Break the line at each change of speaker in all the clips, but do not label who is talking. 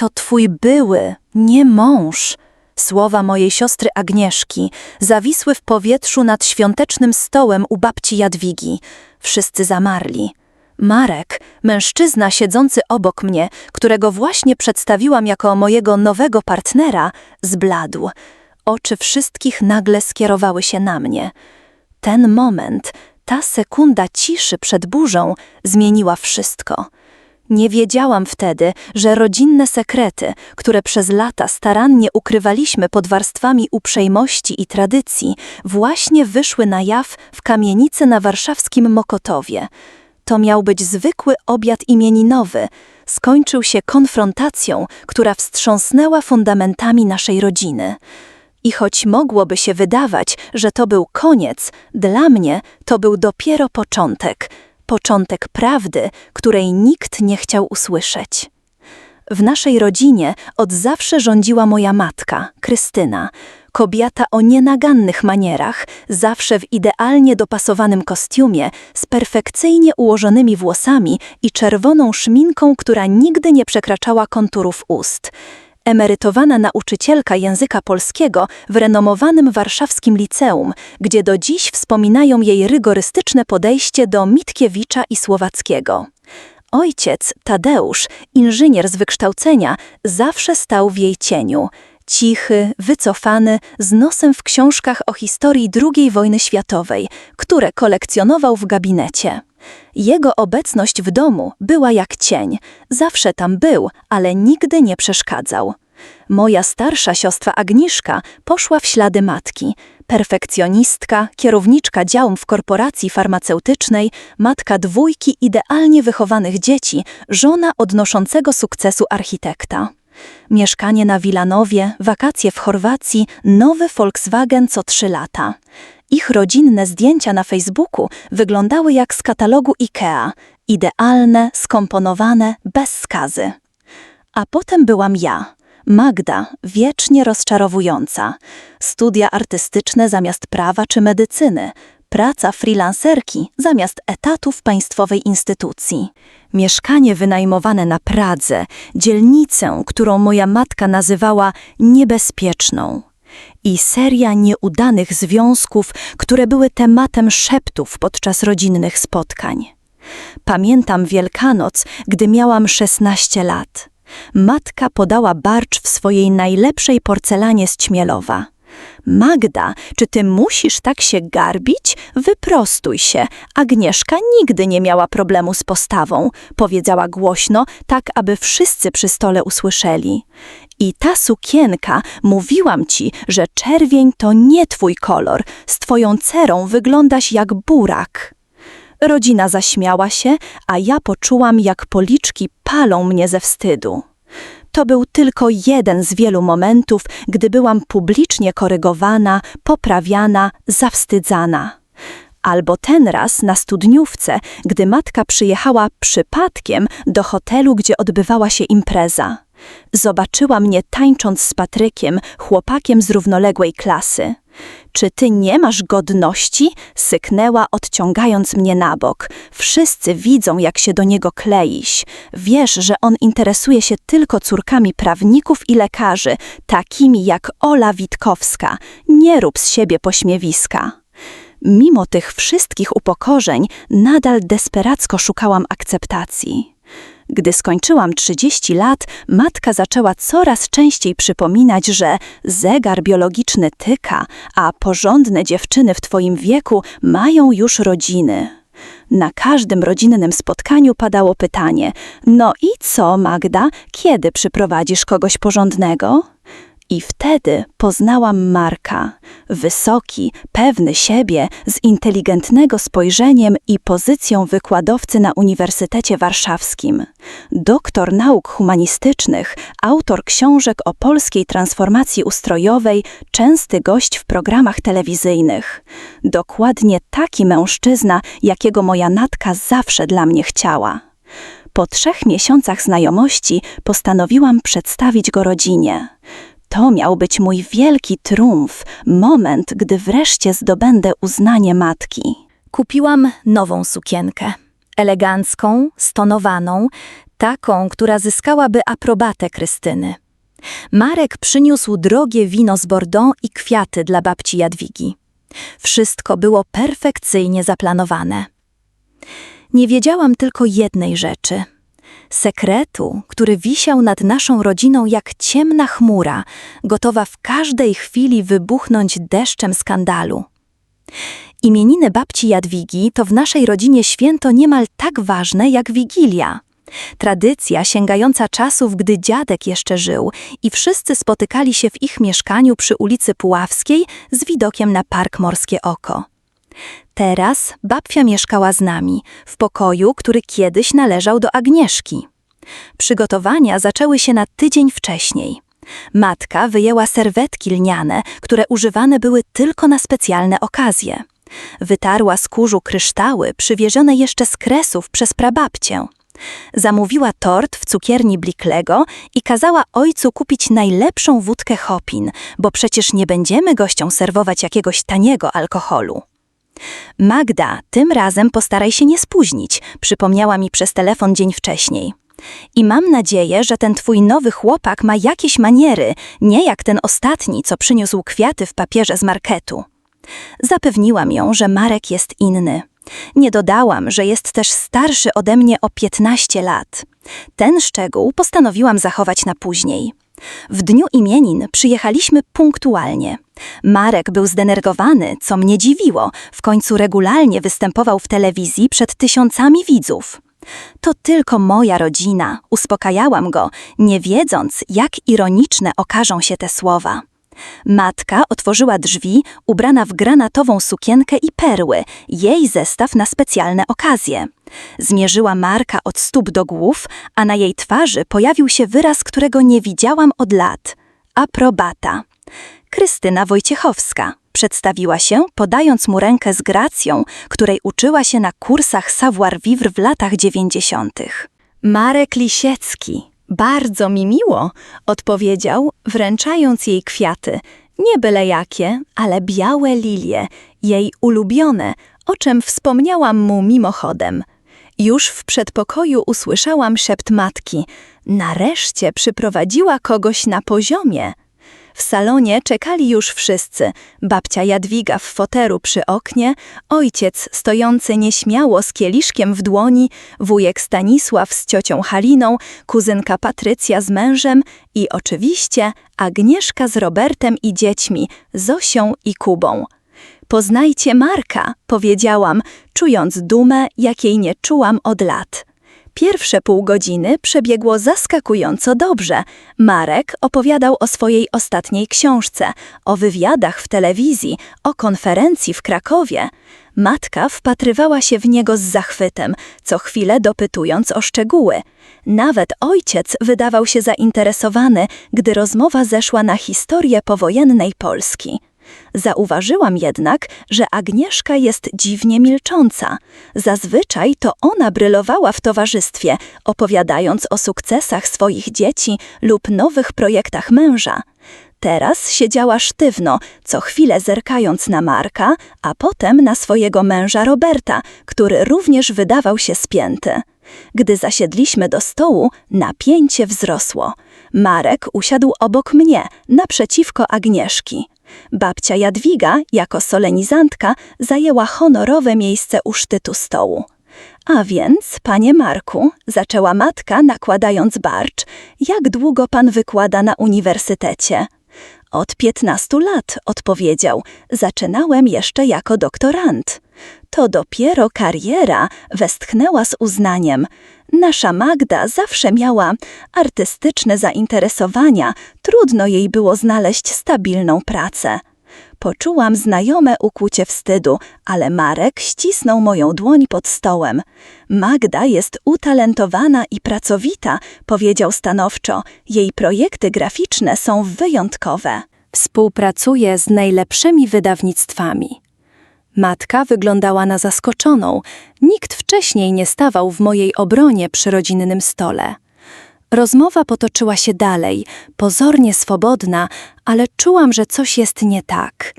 To twój były, nie mąż. Słowa mojej siostry Agnieszki zawisły w powietrzu nad świątecznym stołem u babci Jadwigi. Wszyscy zamarli. Marek, mężczyzna siedzący obok mnie, którego właśnie przedstawiłam jako mojego nowego partnera, zbladł. Oczy wszystkich nagle skierowały się na mnie. Ten moment, ta sekunda ciszy przed burzą zmieniła wszystko. Nie wiedziałam wtedy, że rodzinne sekrety, które przez lata starannie ukrywaliśmy pod warstwami uprzejmości i tradycji, właśnie wyszły na jaw w kamienicy na warszawskim Mokotowie. To miał być zwykły obiad imieninowy, skończył się konfrontacją, która wstrząsnęła fundamentami naszej rodziny. I choć mogłoby się wydawać, że to był koniec, dla mnie to był dopiero początek początek prawdy, której nikt nie chciał usłyszeć. W naszej rodzinie od zawsze rządziła moja matka, Krystyna, kobieta o nienagannych manierach, zawsze w idealnie dopasowanym kostiumie, z perfekcyjnie ułożonymi włosami i czerwoną szminką, która nigdy nie przekraczała konturów ust emerytowana nauczycielka języka polskiego w renomowanym warszawskim liceum, gdzie do dziś wspominają jej rygorystyczne podejście do Mitkiewicza i Słowackiego. Ojciec, Tadeusz, inżynier z wykształcenia, zawsze stał w jej cieniu. Cichy, wycofany, z nosem w książkach o historii II wojny światowej, które kolekcjonował w gabinecie. Jego obecność w domu była jak cień. Zawsze tam był, ale nigdy nie przeszkadzał. Moja starsza siostra Agnieszka poszła w ślady matki. Perfekcjonistka, kierowniczka działu w korporacji farmaceutycznej, matka dwójki idealnie wychowanych dzieci, żona odnoszącego sukcesu architekta. Mieszkanie na Wilanowie, wakacje w Chorwacji, nowy Volkswagen co trzy lata. Ich rodzinne zdjęcia na Facebooku wyglądały jak z katalogu IKEA, idealne, skomponowane, bez skazy. A potem byłam ja, Magda, wiecznie rozczarowująca. Studia artystyczne zamiast prawa czy medycyny, praca freelancerki zamiast etatu w państwowej instytucji. Mieszkanie wynajmowane na Pradze, dzielnicę, którą moja matka nazywała niebezpieczną i seria nieudanych związków, które były tematem szeptów podczas rodzinnych spotkań. Pamiętam Wielkanoc, gdy miałam 16 lat. Matka podała barcz w swojej najlepszej porcelanie z Ćmielowa. Magda, czy ty musisz tak się garbić? Wyprostuj się. Agnieszka nigdy nie miała problemu z postawą, powiedziała głośno, tak aby wszyscy przy stole usłyszeli. I ta sukienka, mówiłam ci, że czerwień to nie twój kolor, z twoją cerą wyglądasz jak burak. Rodzina zaśmiała się, a ja poczułam, jak policzki palą mnie ze wstydu. To był tylko jeden z wielu momentów, gdy byłam publicznie korygowana, poprawiana, zawstydzana. Albo ten raz na studniówce, gdy matka przyjechała przypadkiem do hotelu, gdzie odbywała się impreza. Zobaczyła mnie tańcząc z Patrykiem, chłopakiem z równoległej klasy. Czy ty nie masz godności? Syknęła, odciągając mnie na bok. Wszyscy widzą, jak się do niego kleisz. Wiesz, że on interesuje się tylko córkami prawników i lekarzy, takimi jak Ola Witkowska. Nie rób z siebie pośmiewiska. Mimo tych wszystkich upokorzeń, nadal desperacko szukałam akceptacji. Gdy skończyłam 30 lat, matka zaczęła coraz częściej przypominać, że zegar biologiczny tyka, a porządne dziewczyny w twoim wieku mają już rodziny. Na każdym rodzinnym spotkaniu padało pytanie: No i co, Magda, kiedy przyprowadzisz kogoś porządnego? I wtedy poznałam Marka. Wysoki, pewny siebie, z inteligentnego spojrzeniem i pozycją wykładowcy na Uniwersytecie Warszawskim. Doktor nauk humanistycznych, autor książek o polskiej transformacji ustrojowej, częsty gość w programach telewizyjnych. Dokładnie taki mężczyzna, jakiego moja natka zawsze dla mnie chciała. Po trzech miesiącach znajomości postanowiłam przedstawić go rodzinie. To miał być mój wielki triumf, moment, gdy wreszcie zdobędę uznanie matki. Kupiłam nową sukienkę. Elegancką, stonowaną, taką, która zyskałaby aprobatę Krystyny. Marek przyniósł drogie wino z Bordeaux i kwiaty dla babci Jadwigi. Wszystko było perfekcyjnie zaplanowane. Nie wiedziałam tylko jednej rzeczy. Sekretu, który wisiał nad naszą rodziną jak ciemna chmura, gotowa w każdej chwili wybuchnąć deszczem skandalu. Imieniny babci Jadwigi to w naszej rodzinie święto niemal tak ważne jak Wigilia. Tradycja sięgająca czasów, gdy dziadek jeszcze żył i wszyscy spotykali się w ich mieszkaniu przy ulicy Puławskiej z widokiem na Park Morskie Oko. Teraz babcia mieszkała z nami, w pokoju, który kiedyś należał do Agnieszki. Przygotowania zaczęły się na tydzień wcześniej. Matka wyjęła serwetki lniane, które używane były tylko na specjalne okazje. Wytarła z kurzu kryształy przywiezione jeszcze z kresów przez prababcię. Zamówiła tort w cukierni Bliklego i kazała ojcu kupić najlepszą wódkę Hopin, bo przecież nie będziemy gościom serwować jakiegoś taniego alkoholu. Magda, tym razem postaraj się nie spóźnić, przypomniała mi przez telefon dzień wcześniej. I mam nadzieję, że ten twój nowy chłopak ma jakieś maniery, nie jak ten ostatni, co przyniósł kwiaty w papierze z marketu. Zapewniłam ją, że Marek jest inny. Nie dodałam, że jest też starszy ode mnie o 15 lat. Ten szczegół postanowiłam zachować na później. W dniu imienin przyjechaliśmy punktualnie. Marek był zdenerwowany, co mnie dziwiło, w końcu regularnie występował w telewizji przed tysiącami widzów. To tylko moja rodzina, uspokajałam go, nie wiedząc, jak ironiczne okażą się te słowa. Matka otworzyła drzwi, ubrana w granatową sukienkę i perły, jej zestaw na specjalne okazje. Zmierzyła Marka od stóp do głów, a na jej twarzy pojawił się wyraz, którego nie widziałam od lat. Aprobata. Krystyna Wojciechowska. Przedstawiła się, podając mu rękę z gracją, której uczyła się na kursach savoir-vivre w latach dziewięćdziesiątych. Marek Lisiecki. Bardzo mi miło, odpowiedział, wręczając jej kwiaty. Nie byle jakie, ale białe lilie, jej ulubione, o czym wspomniałam mu mimochodem. Już w przedpokoju usłyszałam szept matki. Nareszcie przyprowadziła kogoś na poziomie. W salonie czekali już wszyscy. Babcia Jadwiga w foteru przy oknie, ojciec stojący nieśmiało z kieliszkiem w dłoni, wujek Stanisław z ciocią Haliną, kuzynka Patrycja z mężem i oczywiście Agnieszka z Robertem i dziećmi, Zosią i Kubą. Poznajcie Marka, powiedziałam, czując dumę, jakiej nie czułam od lat. Pierwsze pół godziny przebiegło zaskakująco dobrze. Marek opowiadał o swojej ostatniej książce, o wywiadach w telewizji, o konferencji w Krakowie. Matka wpatrywała się w niego z zachwytem, co chwilę dopytując o szczegóły. Nawet ojciec wydawał się zainteresowany, gdy rozmowa zeszła na historię powojennej Polski. Zauważyłam jednak, że Agnieszka jest dziwnie milcząca. Zazwyczaj to ona brylowała w towarzystwie, opowiadając o sukcesach swoich dzieci lub nowych projektach męża. Teraz siedziała sztywno, co chwilę zerkając na Marka, a potem na swojego męża Roberta, który również wydawał się spięty. Gdy zasiedliśmy do stołu, napięcie wzrosło. Marek usiadł obok mnie, naprzeciwko Agnieszki. Babcia Jadwiga, jako solenizantka, zajęła honorowe miejsce u sztytu stołu. A więc, panie Marku, zaczęła matka, nakładając barcz, jak długo pan wykłada na uniwersytecie? Od piętnastu lat, odpowiedział. Zaczynałem jeszcze jako doktorant. To dopiero kariera, westchnęła z uznaniem. Nasza Magda zawsze miała artystyczne zainteresowania, trudno jej było znaleźć stabilną pracę. Poczułam znajome ukłucie wstydu, ale Marek ścisnął moją dłoń pod stołem. Magda jest utalentowana i pracowita, powiedział stanowczo. Jej projekty graficzne są wyjątkowe. Współpracuje z najlepszymi wydawnictwami. Matka wyglądała na zaskoczoną. Nikt wcześniej nie stawał w mojej obronie przy rodzinnym stole. Rozmowa potoczyła się dalej, pozornie swobodna, ale czułam, że coś jest nie tak.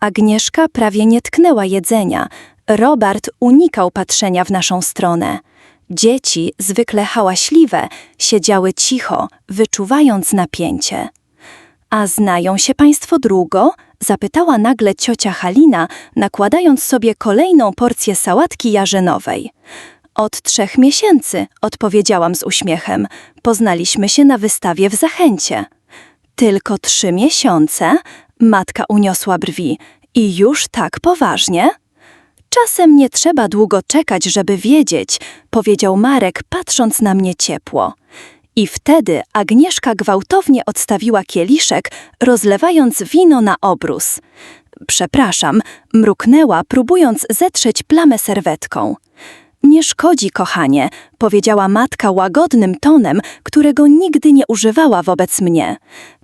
Agnieszka prawie nie tknęła jedzenia. Robert unikał patrzenia w naszą stronę. Dzieci, zwykle hałaśliwe, siedziały cicho, wyczuwając napięcie. A znają się państwo długo? Zapytała nagle ciocia Halina, nakładając sobie kolejną porcję sałatki jarzynowej. Od trzech miesięcy, odpowiedziałam z uśmiechem. Poznaliśmy się na wystawie w Zachęcie. Tylko trzy miesiące? Matka uniosła brwi. I już tak poważnie? Czasem nie trzeba długo czekać, żeby wiedzieć, powiedział Marek, patrząc na mnie ciepło. I wtedy Agnieszka gwałtownie odstawiła kieliszek, rozlewając wino na obrus. Przepraszam, mruknęła, próbując zetrzeć plamę serwetką. Nie szkodzi, kochanie, powiedziała matka łagodnym tonem, którego nigdy nie używała wobec mnie.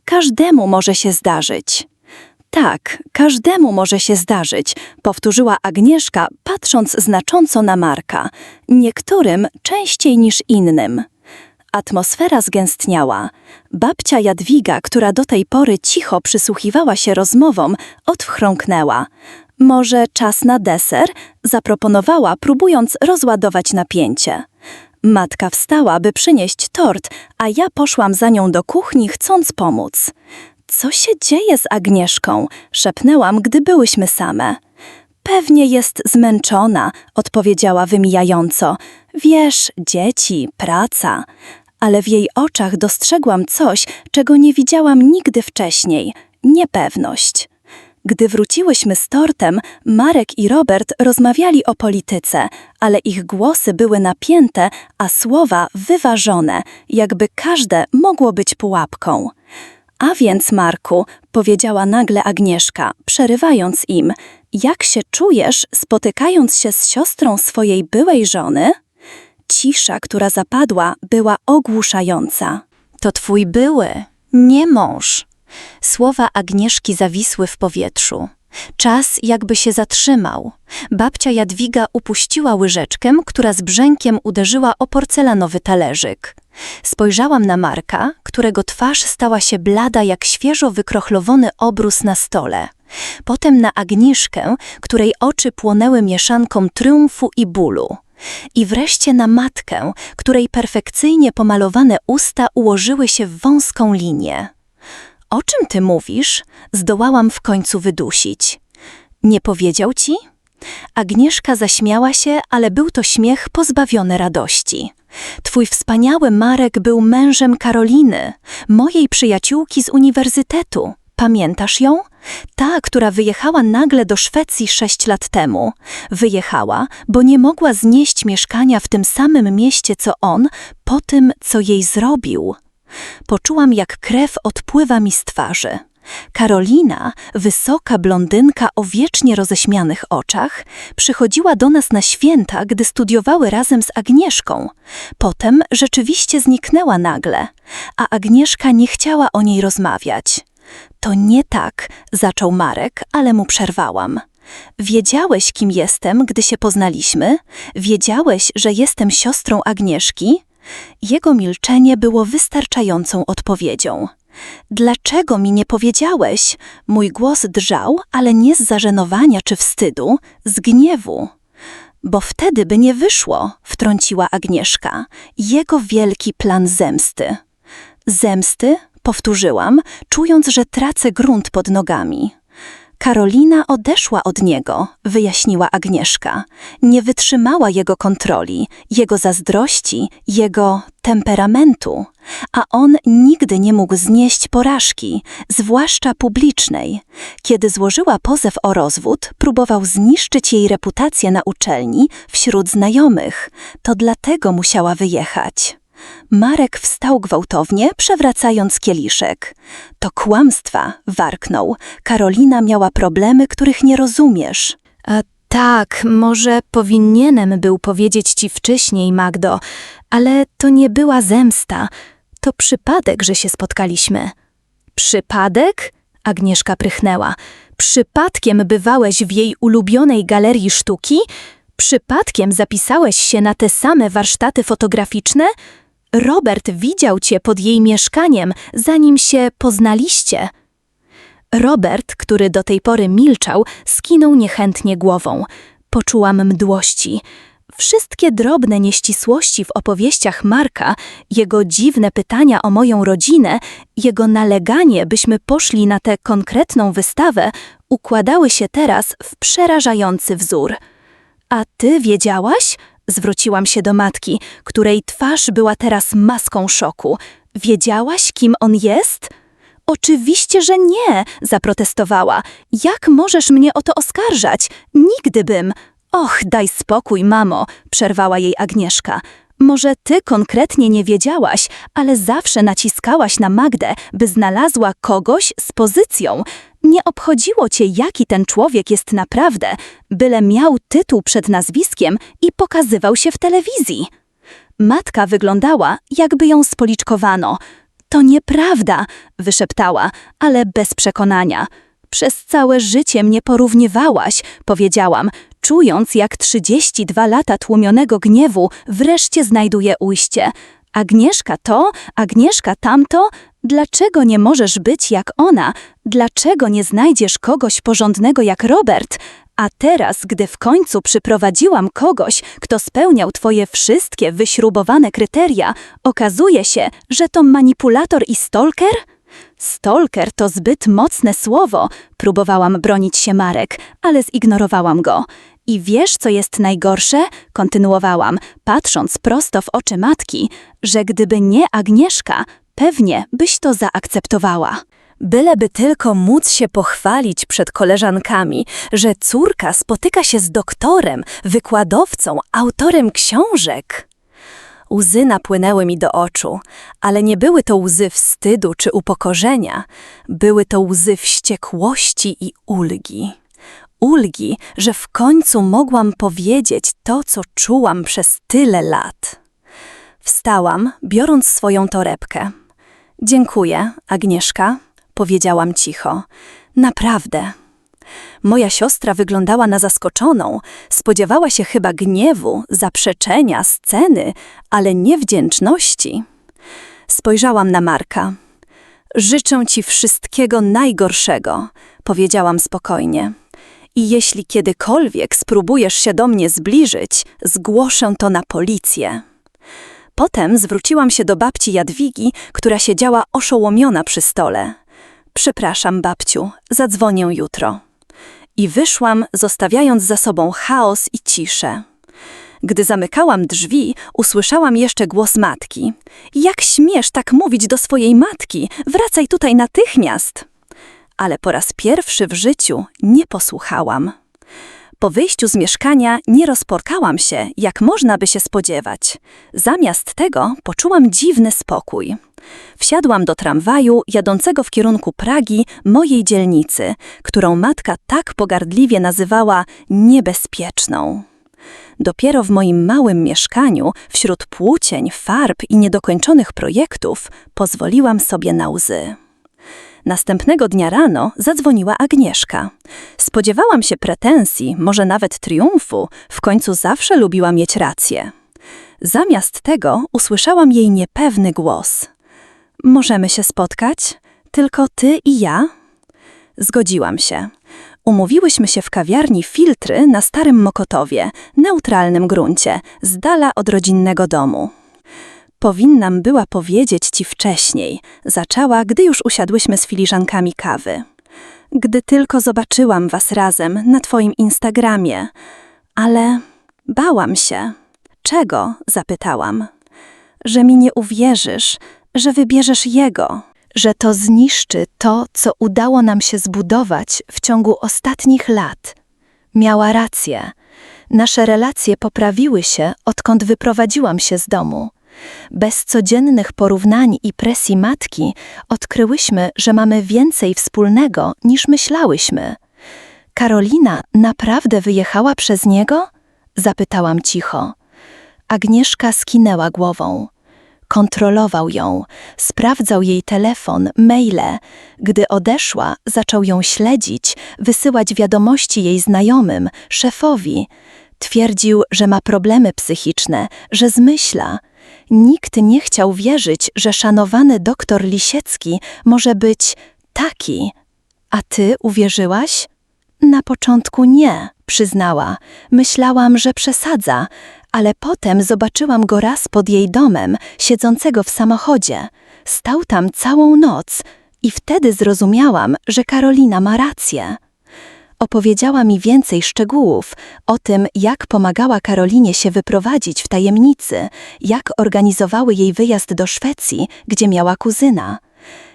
Każdemu może się zdarzyć. Tak, każdemu może się zdarzyć, powtórzyła Agnieszka, patrząc znacząco na Marka. Niektórym częściej niż innym. Atmosfera zgęstniała. Babcia Jadwiga, która do tej pory cicho przysłuchiwała się rozmowom, odchrząknęła. Może czas na deser? Zaproponowała, próbując rozładować napięcie. Matka wstała, by przynieść tort, a ja poszłam za nią do kuchni, chcąc pomóc. Co się dzieje z Agnieszką? szepnęłam, gdy byłyśmy same. Pewnie jest zmęczona, odpowiedziała wymijająco. Wiesz, dzieci, praca. Ale w jej oczach dostrzegłam coś, czego nie widziałam nigdy wcześniej niepewność. Gdy wróciłyśmy z tortem, Marek i Robert rozmawiali o polityce, ale ich głosy były napięte, a słowa wyważone, jakby każde mogło być pułapką. A więc, Marku, powiedziała nagle Agnieszka, przerywając im, jak się czujesz, spotykając się z siostrą swojej byłej żony? Cisza, która zapadła, była ogłuszająca. To twój były, nie mąż. Słowa Agnieszki zawisły w powietrzu. Czas jakby się zatrzymał. Babcia Jadwiga upuściła łyżeczkę, która z brzękiem uderzyła o porcelanowy talerzyk. Spojrzałam na Marka, którego twarz stała się blada jak świeżo wykrochlowany obrus na stole. Potem na Agnieszkę, której oczy płonęły mieszanką triumfu i bólu. I wreszcie na matkę, której perfekcyjnie pomalowane usta ułożyły się w wąską linię. O czym ty mówisz? Zdołałam w końcu wydusić. Nie powiedział ci? Agnieszka zaśmiała się, ale był to śmiech pozbawiony radości. Twój wspaniały Marek był mężem Karoliny, mojej przyjaciółki z uniwersytetu. Pamiętasz ją? Ta, która wyjechała nagle do Szwecji sześć lat temu. Wyjechała, bo nie mogła znieść mieszkania w tym samym mieście co on, po tym, co jej zrobił. Poczułam, jak krew odpływa mi z twarzy. Karolina, wysoka blondynka o wiecznie roześmianych oczach, przychodziła do nas na święta, gdy studiowały razem z Agnieszką. Potem rzeczywiście zniknęła nagle, a Agnieszka nie chciała o niej rozmawiać. To nie tak, zaczął Marek, ale mu przerwałam. Wiedziałeś, kim jestem, gdy się poznaliśmy? Wiedziałeś, że jestem siostrą Agnieszki? Jego milczenie było wystarczającą odpowiedzią. Dlaczego mi nie powiedziałeś? Mój głos drżał, ale nie z zażenowania czy wstydu, z gniewu. Bo wtedy by nie wyszło, wtrąciła Agnieszka, jego wielki plan zemsty. Zemsty? Powtórzyłam, czując, że tracę grunt pod nogami. Karolina odeszła od niego, wyjaśniła Agnieszka. Nie wytrzymała jego kontroli, jego zazdrości, jego temperamentu, a on nigdy nie mógł znieść porażki, zwłaszcza publicznej. Kiedy złożyła pozew o rozwód, próbował zniszczyć jej reputację na uczelni wśród znajomych. To dlatego musiała wyjechać. Marek wstał gwałtownie, przewracając kieliszek. To kłamstwa, warknął. Karolina miała problemy, których nie rozumiesz.
A tak, może powinienem był powiedzieć ci wcześniej, Magdo, ale to nie była zemsta. To przypadek, że się spotkaliśmy. Przypadek? Agnieszka prychnęła. Przypadkiem bywałeś w jej ulubionej galerii sztuki? Przypadkiem zapisałeś się na te same warsztaty fotograficzne? Robert widział cię pod jej mieszkaniem, zanim się poznaliście. Robert, który do tej pory milczał, skinął niechętnie głową. Poczułam mdłości. Wszystkie drobne nieścisłości w opowieściach Marka, jego dziwne pytania o moją rodzinę, jego naleganie, byśmy poszli na tę konkretną wystawę, układały się teraz w przerażający wzór. A ty wiedziałaś? Zwróciłam się do matki, której twarz była teraz maską szoku. Wiedziałaś, kim on jest? Oczywiście, że nie, zaprotestowała. Jak możesz mnie o to oskarżać? Nigdy bym. Och, daj spokój, mamo, przerwała jej Agnieszka. Może ty konkretnie nie wiedziałaś, ale zawsze naciskałaś na Magdę, by znalazła kogoś z pozycją. Nie obchodziło cię, jaki ten człowiek jest naprawdę, byle miał tytuł przed nazwiskiem i pokazywał się w telewizji. Matka wyglądała, jakby ją spoliczkowano. To nieprawda, wyszeptała, ale bez przekonania. Przez całe życie mnie porównywałaś, powiedziałam, czując jak 32 lata tłumionego gniewu wreszcie znajduje ujście. Agnieszka to, Agnieszka tamto, dlaczego nie możesz być jak ona? Dlaczego nie znajdziesz kogoś porządnego jak Robert? A teraz, gdy w końcu przyprowadziłam kogoś, kto spełniał twoje wszystkie wyśrubowane kryteria, okazuje się, że to manipulator i stalker? Stalker to zbyt mocne słowo, próbowałam bronić się Marek, ale zignorowałam go. I wiesz, co jest najgorsze? Kontynuowałam, patrząc prosto w oczy matki, że gdyby nie Agnieszka, pewnie byś to zaakceptowała. Byleby tylko móc się pochwalić przed koleżankami, że córka spotyka się z doktorem, wykładowcą, autorem książek. Łzy napłynęły mi do oczu, ale nie były to łzy wstydu czy upokorzenia, były to łzy wściekłości i ulgi. Ulgi, że w końcu mogłam powiedzieć to, co czułam przez tyle lat. Wstałam, biorąc swoją torebkę. Dziękuję, Agnieszka, powiedziałam cicho. Naprawdę. Moja siostra wyglądała na zaskoczoną, spodziewała się chyba gniewu, zaprzeczenia, sceny, ale nie wdzięczności. Spojrzałam na Marka. Życzę ci wszystkiego najgorszego, powiedziałam spokojnie. I jeśli kiedykolwiek spróbujesz się do mnie zbliżyć, zgłoszę to na policję. Potem zwróciłam się do babci Jadwigi, która siedziała oszołomiona przy stole. Przepraszam, babciu, zadzwonię jutro. I wyszłam, zostawiając za sobą chaos i ciszę. Gdy zamykałam drzwi, usłyszałam jeszcze głos matki. Jak śmiesz tak mówić do swojej matki? Wracaj tutaj natychmiast! Ale po raz pierwszy w życiu nie posłuchałam. Po wyjściu z mieszkania nie rozporkałam się, jak można by się spodziewać. Zamiast tego poczułam dziwny spokój. Wsiadłam do tramwaju jadącego w kierunku Pragi, mojej dzielnicy, którą matka tak pogardliwie nazywała niebezpieczną. Dopiero w moim małym mieszkaniu, wśród płócień, farb i niedokończonych projektów, pozwoliłam sobie na łzy. Następnego dnia rano zadzwoniła Agnieszka. Spodziewałam się pretensji, może nawet triumfu, w końcu zawsze lubiła mieć rację. Zamiast tego usłyszałam jej niepewny głos. Możemy się spotkać? Tylko ty i ja? Zgodziłam się. Umówiłyśmy się w kawiarni Filtry na Starym Mokotowie, neutralnym gruncie, z dala od rodzinnego domu. Powinnam była powiedzieć ci wcześniej, zaczęła, gdy już usiadłyśmy z filiżankami kawy. Gdy tylko zobaczyłam was razem na twoim Instagramie, ale bałam się. Czego? zapytałam. Że mi nie uwierzysz, że wybierzesz jego, że to zniszczy to, co udało nam się zbudować w ciągu ostatnich lat. Miała rację. Nasze relacje poprawiły się, odkąd wyprowadziłam się z domu. Bez codziennych porównań i presji matki odkryłyśmy, że mamy więcej wspólnego niż myślałyśmy. Karolina naprawdę wyjechała przez niego? Zapytałam cicho. Agnieszka skinęła głową. Kontrolował ją, sprawdzał jej telefon, maile. Gdy odeszła, zaczął ją śledzić, wysyłać wiadomości jej znajomym, szefowi. Twierdził, że ma problemy psychiczne, że zmyśla. Nikt nie chciał wierzyć, że szanowany doktor Lisiecki może być taki. A ty uwierzyłaś? Na początku nie, przyznała. Myślałam, że przesadza,
Ale potem zobaczyłam go raz pod jej domem, siedzącego w samochodzie. Stał tam całą noc i wtedy zrozumiałam, że Karolina ma rację. Opowiedziała mi więcej szczegółów o tym, jak pomagała Karolinie się wyprowadzić w tajemnicy, jak organizowały jej wyjazd do Szwecji, gdzie miała kuzyna.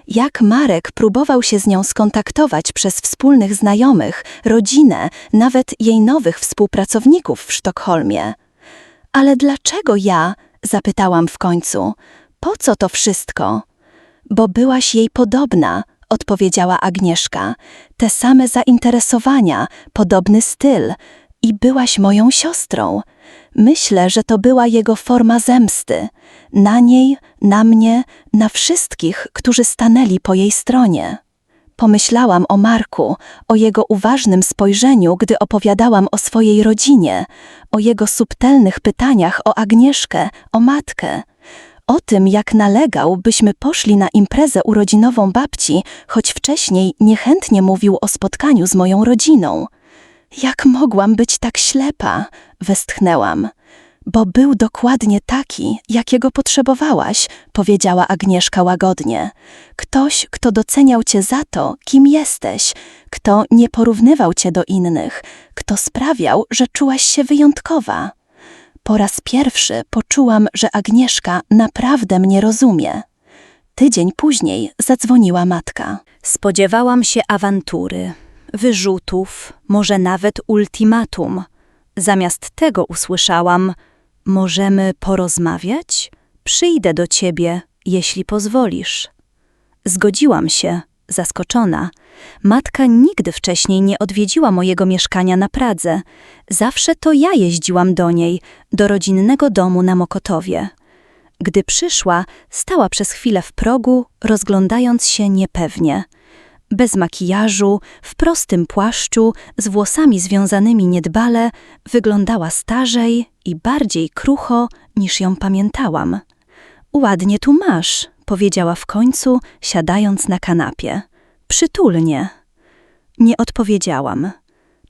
Jak Marek próbował się z nią skontaktować przez wspólnych znajomych, rodzinę, nawet jej nowych współpracowników w Sztokholmie. Ale dlaczego ja? zapytałam w końcu. Po co to wszystko? Bo byłaś jej podobna, odpowiedziała Agnieszka. Te same zainteresowania, podobny styl i byłaś moją siostrą. Myślę, że to była jego forma zemsty. Na niej, na mnie, na wszystkich, którzy stanęli po jej stronie. Pomyślałam o Marku, o jego uważnym spojrzeniu, gdy opowiadałam o swojej rodzinie, o jego subtelnych pytaniach o Agnieszkę, o matkę. O tym, jak nalegał, byśmy poszli na imprezę urodzinową babci, choć wcześniej niechętnie mówił o spotkaniu z moją rodziną. Jak mogłam być tak ślepa? westchnęłam. Bo był dokładnie taki, jakiego potrzebowałaś, powiedziała Agnieszka łagodnie. Ktoś, kto doceniał cię za to, kim jesteś, kto nie porównywał cię do innych, kto sprawiał, że czułaś się wyjątkowa. Po raz pierwszy poczułam, że Agnieszka naprawdę mnie rozumie. Tydzień później zadzwoniła matka.
Spodziewałam się awantury, wyrzutów, może nawet ultimatum. Zamiast tego usłyszałam: Możemy porozmawiać? Przyjdę do ciebie, jeśli pozwolisz. Zgodziłam się, zaskoczona. Matka nigdy wcześniej nie odwiedziła mojego mieszkania na Pradze. Zawsze to ja jeździłam do niej, do rodzinnego domu na Mokotowie. Gdy przyszła, stała przez chwilę w progu, rozglądając się niepewnie. Bez makijażu, w prostym płaszczu, z włosami związanymi niedbale, wyglądała starzej i bardziej krucho, niż ją pamiętałam. Ładnie tu masz, powiedziała w końcu, siadając na kanapie. Przytulnie. Nie odpowiedziałam.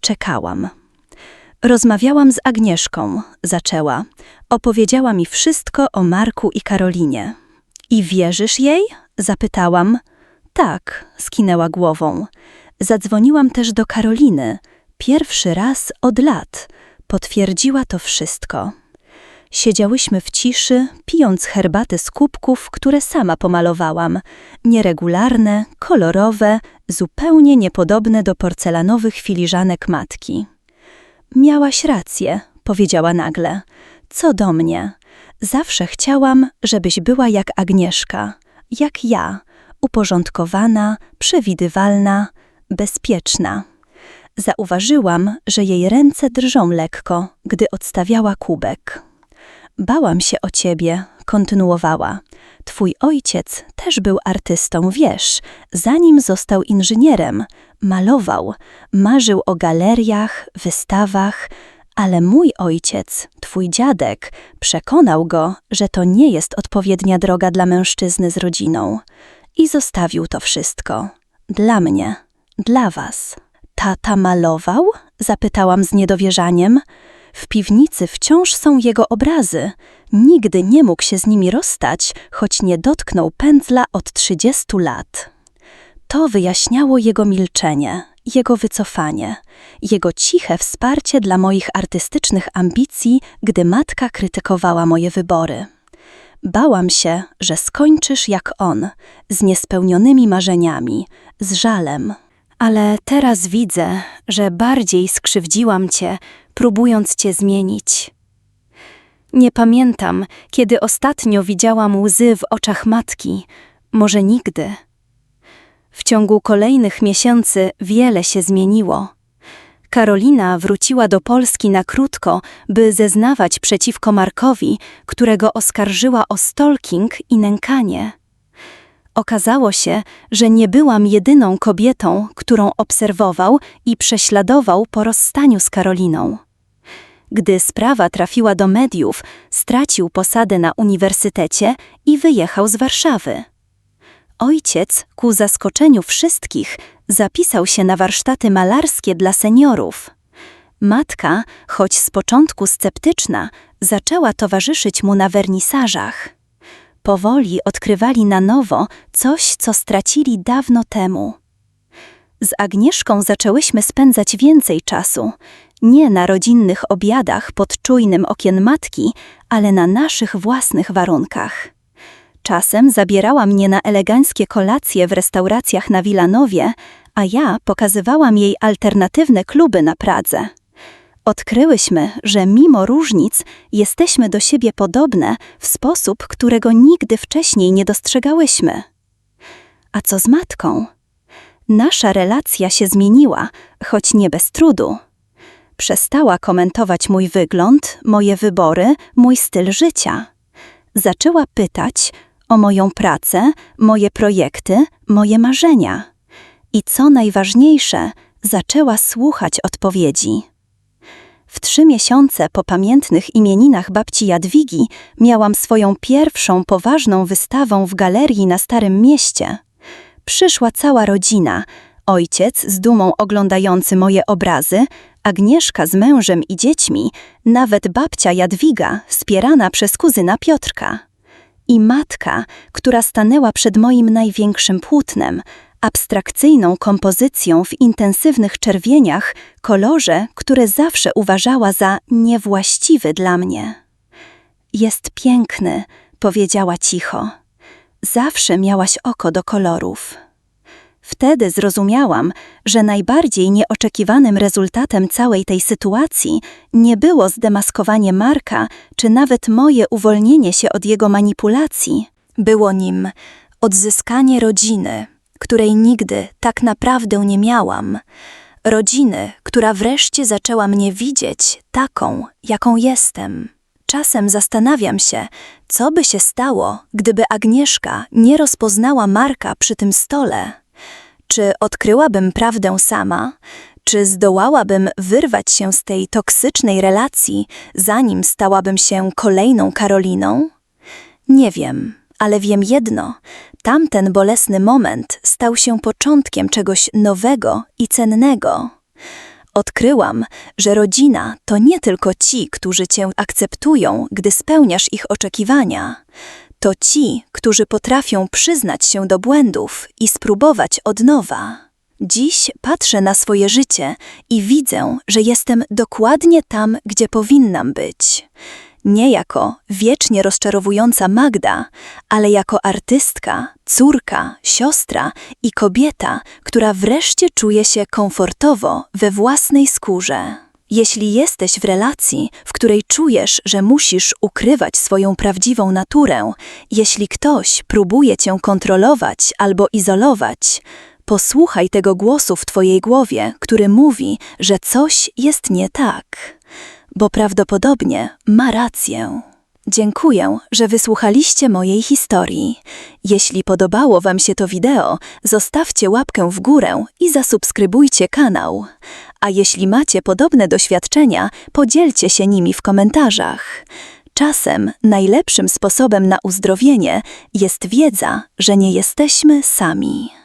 Czekałam. Rozmawiałam z Agnieszką, zaczęła. Opowiedziała mi wszystko o Marku i Karolinie. I wierzysz jej? zapytałam. Tak, skinęła głową. Zadzwoniłam też do Karoliny. Pierwszy raz od lat. Potwierdziła to wszystko. Siedziałyśmy w ciszy, pijąc herbatę z kubków, które sama pomalowałam. Nieregularne, kolorowe, zupełnie niepodobne do porcelanowych filiżanek matki. Miałaś rację, powiedziała nagle. Co do mnie. Zawsze chciałam, żebyś była jak Agnieszka, jak ja, uporządkowana, przewidywalna, bezpieczna. Zauważyłam, że jej ręce drżą lekko, gdy odstawiała kubek. Bałam się o ciebie, kontynuowała. Twój ojciec też był artystą, wiesz, zanim został inżynierem. Malował, marzył o galeriach, wystawach, ale mój ojciec, twój dziadek, przekonał go, że to nie jest odpowiednia droga dla mężczyzny z rodziną. I zostawił to wszystko. Dla mnie, dla was. Tata malował? Zapytałam z niedowierzaniem. W piwnicy wciąż są jego obrazy. Nigdy nie mógł się z nimi rozstać, choć nie dotknął pędzla od trzydziestu lat. To wyjaśniało jego milczenie, jego wycofanie, jego ciche wsparcie dla moich artystycznych ambicji, gdy matka krytykowała moje wybory. Bałam się, że skończysz jak on, z niespełnionymi marzeniami, z żalem. Ale teraz widzę, że bardziej skrzywdziłam cię, próbując cię zmienić. Nie pamiętam, kiedy ostatnio widziałam łzy w oczach matki, może nigdy. W ciągu kolejnych miesięcy wiele się zmieniło. Karolina wróciła do Polski na krótko, by zeznawać przeciwko Markowi, którego oskarżyła o stalking i nękanie. Okazało się, że nie byłam jedyną kobietą, którą obserwował i prześladował po rozstaniu z Karoliną. Gdy sprawa trafiła do mediów, stracił posadę na uniwersytecie i wyjechał z Warszawy. Ojciec, ku zaskoczeniu wszystkich, zapisał się na warsztaty malarskie dla seniorów. Matka, choć z początku sceptyczna,
zaczęła towarzyszyć mu na wernisażach. Powoli odkrywali na nowo coś, co stracili dawno temu. Z Agnieszką zaczęłyśmy spędzać więcej czasu, nie na rodzinnych obiadach pod czujnym okiem matki, ale na naszych własnych warunkach. Czasem zabierała mnie na eleganckie kolacje w restauracjach na Wilanowie, a ja pokazywałam jej alternatywne kluby na Pradze. Odkryłyśmy, że mimo różnic jesteśmy do siebie podobne w sposób, którego nigdy wcześniej nie dostrzegałyśmy. A co z matką? Nasza relacja się zmieniła, choć nie bez trudu. Przestała komentować mój wygląd, moje wybory, mój styl życia. Zaczęła pytać o moją pracę, moje projekty, moje marzenia. I co najważniejsze, zaczęła słuchać odpowiedzi. W trzy miesiące po pamiętnych imieninach babci Jadwigi miałam swoją pierwszą poważną wystawą w galerii na Starym Mieście. Przyszła cała rodzina, ojciec z dumą oglądający moje obrazy, Agnieszka z mężem i dziećmi, nawet babcia Jadwiga wspierana przez kuzyna Piotrka. I matka, która stanęła przed moim największym płótnem, abstrakcyjną kompozycją w intensywnych czerwieniach, kolorze, które zawsze uważała za niewłaściwy dla mnie. Jest piękny, powiedziała cicho. Zawsze miałaś oko do kolorów. Wtedy zrozumiałam, że najbardziej nieoczekiwanym rezultatem całej tej sytuacji nie było zdemaskowanie Marka, czy nawet moje uwolnienie się od jego manipulacji. Było nim odzyskanie rodziny, której nigdy tak naprawdę nie miałam. Rodziny, która wreszcie zaczęła mnie widzieć taką, jaką jestem. Czasem zastanawiam się, co by się stało, gdyby Agnieszka nie rozpoznała Marka przy tym stole. Czy odkryłabym prawdę sama? Czy zdołałabym wyrwać się z tej toksycznej relacji, zanim stałabym się kolejną Karoliną? Nie wiem, ale wiem jedno: tamten bolesny moment stał się początkiem czegoś nowego i cennego. Odkryłam, że rodzina to nie tylko ci, którzy cię akceptują, gdy spełniasz ich oczekiwania. To ci, którzy potrafią przyznać się do błędów i spróbować od nowa. Dziś patrzę na swoje życie i widzę, że jestem dokładnie tam, gdzie powinnam być. Nie jako wiecznie rozczarowująca Magda, ale jako artystka, córka, siostra i kobieta, która wreszcie czuje się komfortowo we własnej skórze. Jeśli jesteś w relacji, w której czujesz, że musisz ukrywać swoją prawdziwą naturę, jeśli ktoś próbuje cię kontrolować albo izolować, posłuchaj tego głosu w twojej głowie, który mówi, że coś jest nie tak, bo prawdopodobnie ma rację. Dziękuję, że wysłuchaliście mojej historii. Jeśli podobało Wam się to wideo, zostawcie łapkę w górę i zasubskrybujcie kanał. A jeśli macie podobne doświadczenia, podzielcie się nimi w komentarzach. Czasem najlepszym sposobem na uzdrowienie jest wiedza, że nie jesteśmy sami.